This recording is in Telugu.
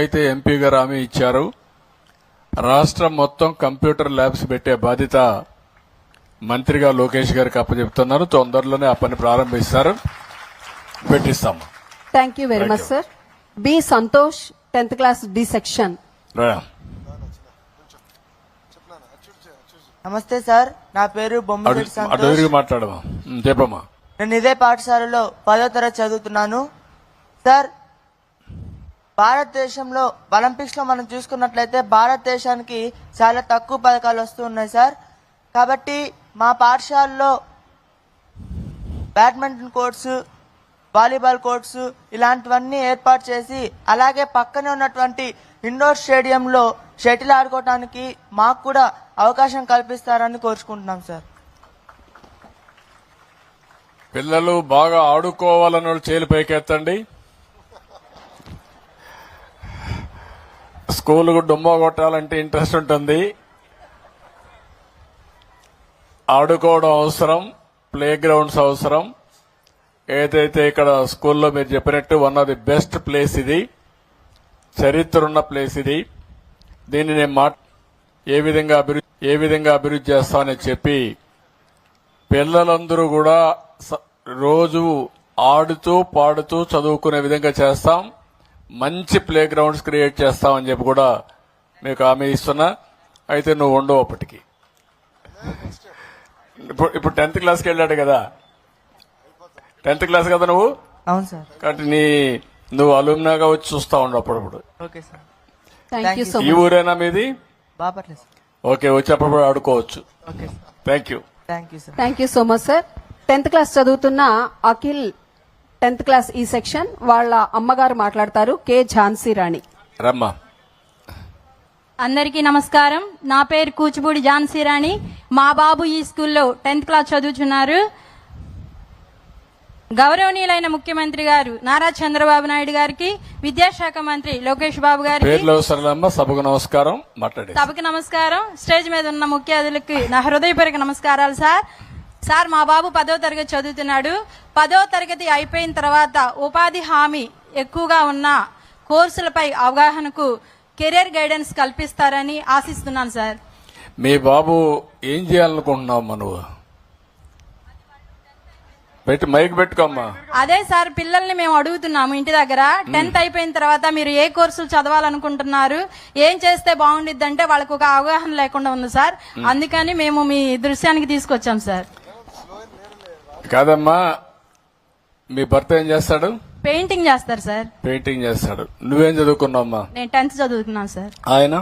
అయితే ఎంపీ గారు హామీ ఇచ్చారు. రాష్ట్రం మొత్తం కంప్యూటర్ ల్యాబ్స్ పెట్టే బాధ్యత మంత్రిగా లోకేష్ గారికి అప్పచెప్తున్నారు. తొందరలోనే ఆ పని ప్రారంభిస్తారు. పెట్టిస్తాము thank you very much sir B Santosh tenth class D section. నమస్తే సార్. నా పేరు తిరిగి మాట్లాడమా చెప్పమ్మా. నేను ఇదే పాఠశాలలో పదో తరగతి చదువుతున్నాను. సార్ భారతదేశంలో ఒలింపిక్స్లో మనం చూసుకున్నట్లయితే భారతదేశానికి చాలా తక్కువ పథకాలు వస్తూ ఉన్నాయి సార్. కాబట్టి మా పాఠశాలలో బ్యాడ్మింటన్ కోర్ట్స్ వాలీబాల్ కోర్ట్స్ ఇలాంటివన్నీ ఏర్పాటు చేసి అలాగే పక్కనే ఉన్నటువంటి ఇండోర్ స్టేడియంలో షటిల్ ఆడుకోవడానికి మాకు కూడా అవకాశం కల్పిస్తారని కోరుచుకుంటున్నాం సార్. పిల్లలు బాగా ఆడుకోవాలని వాళ్ళు చేలు పైకెత్తండి. స్కూల్కు డుమ్మో కొట్టాలంటే ఇంట్రెస్ట్ ఉంటుంది. ఆడుకోవడం అవసరం ప్లే గ్రౌండ్స్ అవసరం. ఏదైతే ఇక్కడ స్కూల్లో మీరు చెప్పినట్టు one of the best place ఇది చరిత్ర ఉన్న ప్లేస్ ఇది దీన్ని నేను మా ఏ విధంగా అభివృద్ధి ఏ విధంగా అభివృద్ధి చేస్తామని చెప్పి పిల్లలందరూ కూడా స- రోజు ఆడుతూ పాడుతూ చదువుకునే విధంగా చేస్తాం. మంచి ప్లే గ్రౌండ్స్ క్రియేట్ చేస్తామని చెప్పి కూడా మీకు హామీ ఇస్తున్నా. అయితే నువ్వు ఉండవు అప్పటికి. ఇప్పుడు ఇప్పుడు టెన్త్ క్లాస్కి వెళ్ళాడు కదా. టెన్త్ క్లాస్ కదా నువ్వు? అవును సార్. కాబట్టి నీ నువ్వు అలుమ్నాగా వచ్చి చూస్తా ఉండు అప్పుడప్పుడు. Okay sir. Thank you so ఈ ఊరేనా మీది? ఓకే వచ్చి అప్పుడప్పుడు ఆడుకోవచ్చు. Okay sir. Thank you thank you sir thank you so much sir tenth class చదువుతున్న Akhil tenth class E section వాళ్ళ అమ్మగారు మాట్లాడతారు కె ఝాన్సీ రాణి. రమ్మా. అందరికీ నమస్కారం. నా పేరు కూచిపూడి ఝాన్సీ రాణి. మా బాబు ఈ స్కూల్లో టెన్త్ క్లాస్ చదువుతున్నారు గౌరవనీయులైన ముఖ్యమంత్రి గారు నారా చంద్రబాబు నాయుడు గారికి విద్యాశాఖ మంత్రి లోకేష్ బాబు గారికి సభకు నమస్కారం సభకి నమస్కారం. స్టేజ్ మీద ఉన్న ముఖ్య అతిథులకి నా హృదయపూర్వక నమస్కారాలు సార్. సార్ మా బాబు పదో తరగతి చదువుతున్నాడు. పదో తరగతి అయిపోయిన తర్వాత ఉపాధి హామీ ఎక్కువగా ఉన్న కోర్సులపై అవగాహనకు కెరీర్ గైడెన్స్ కల్పిస్తారని ఆశిస్తున్నాను సార్. మీ బాబు ఏం చేయాలనుకుంటున్నావు పెట్టి మైక్ పెట్టుకోమ్మా. అదే సార్ పిల్లల్ని మేము అడుగుతున్నాము ఇంటి దగ్గర. టెన్త్ అయిపోయిన తర్వాత మీరు ఏ కోర్సులు చదవాలనుకుంటున్నారు? ఏం చేస్తే బాగుండిద్ది అంటే వాళ్ళకు ఒక అవగాహన లేకుండా ఉంది సార్. అందుకని మేము మీ దృశ్యానికి తీసుకొచ్చాం సార్. కాదమ్మా మీ భర్త ఏం చేస్తాడు? పెయింటింగ్ చేస్తారు సార్ పెయింటింగ్ చేస్తాడు. నువ్వేం చదువుకున్నావమ్మా? నేను టెన్త్ చదువుతున్నాను సార్ ఆయన?